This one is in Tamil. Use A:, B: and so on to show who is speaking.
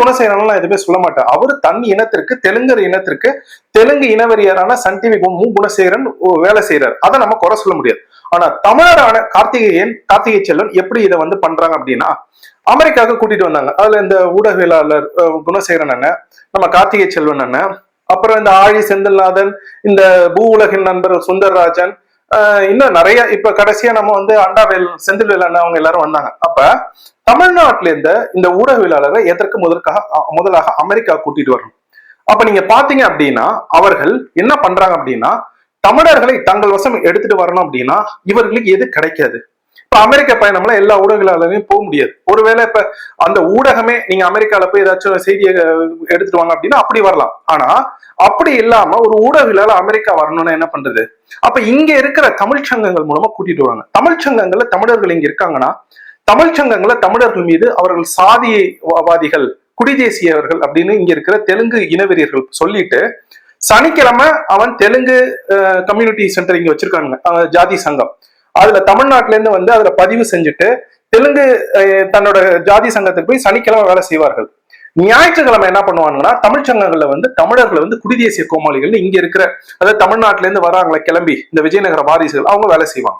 A: குணசேகரன்லாம் எதுவுமே சொல்ல மாட்டேன் அவரு தன் இனத்திற்கு தெலுங்கர் இனத்திற்கு தெலுங்கு இனவெறியரான சன் டிவி மு குணசேகரன் வேலை செய்யறாரு அதை நம்ம குறை சொல்ல முடியாது. ஆனா தமிழரான கார்த்திகேயன் கார்த்திகை செல்வன் எப்படி இதை வந்து பண்றாங்க அப்படின்னா அமெரிக்காவுக்கு கூட்டிட்டு வந்தாங்க. அதுல இந்த ஊடகவியலாளர் குணசேகரன் அண்ணன் நம்ம கார்த்திகை செல்வன் அண்ணன் அப்புறம் இந்த ஆழி செந்தில்நாதன் இந்த பூ உலகின் நண்பர் சுந்தர்ராஜன் இன்னும் நிறைய இப்ப கடைசியா நம்ம வந்து அண்டாவேல் செந்தில்வேல் அண்ணா அவங்க எல்லாரும் வந்தாங்க. அப்ப தமிழ்நாட்டுல இருந்த இந்த ஊடகவியலாளரை எதற்கு முதற்காக முதலாக அமெரிக்கா கூட்டிட்டு வரணும்? அப்ப நீங்க பாத்தீங்க அப்படின்னா அவர்கள் என்ன பண்றாங்க அப்படின்னா தமிழர்களை தங்கள் வசம் எடுத்துட்டு வரணும் அப்படின்னா இவர்களுக்கு எது கிடைக்காது? இப்ப அமெரிக்க பயணம்ல எல்லா ஊடகங்களாலையும் போக முடியாது. ஒருவேளை இப்ப அந்த ஊடகமே நீங்க அமெரிக்கால போய் ஏதாச்சும் செய்தியை எடுத்துட்டு வாங்க அப்படின்னா அப்படி வரலாம். ஆனா அப்படி இல்லாம ஒரு ஊடகங்களால அமெரிக்கா வரணும்னா என்ன பண்றது? அப்ப இங்க இருக்கிற தமிழ் சங்கங்கள் மூலமா கூட்டிட்டு வராங்க தமிழ் சங்கங்கள்ல தமிழர்கள் இங்க இருக்காங்கன்னா தமிழ் சங்கங்கள்ல தமிழர்கள் மீது அவர்கள் சாதியவாதிகள் குடிதேசியவர்கள் அப்படின்னு இங்க இருக்கிற தெலுங்கு இனவெறியர்கள் சொல்லிட்டு சனிக்கிழமை அவன் தெலுங்கு கம்யூனிட்டி சென்டர் இங்க வச்சிருக்காங்க. ஜாதி சங்கம். அதுல தமிழ்நாட்டுல இருந்து வந்து அதுல பதிவு செஞ்சுட்டு தெலுங்கு தன்னோட ஜாதி சங்கத்துக்கு போய் சனிக்கிழமை வேலை செய்வார்கள். ஞாயிற்றுக்கிழமை என்ன பண்ணுவாங்கன்னா தமிழ் சங்கங்கள்ல வந்து தமிழர்களை வந்து குடிதேசிய கோமாளிகள் இங்க இருக்கிற அதாவது தமிழ்நாட்டுல இருந்து வராங்களே கிளம்பி இந்த விஜயநகர வாரிசுகள் அவங்க வேலை செய்வாங்க.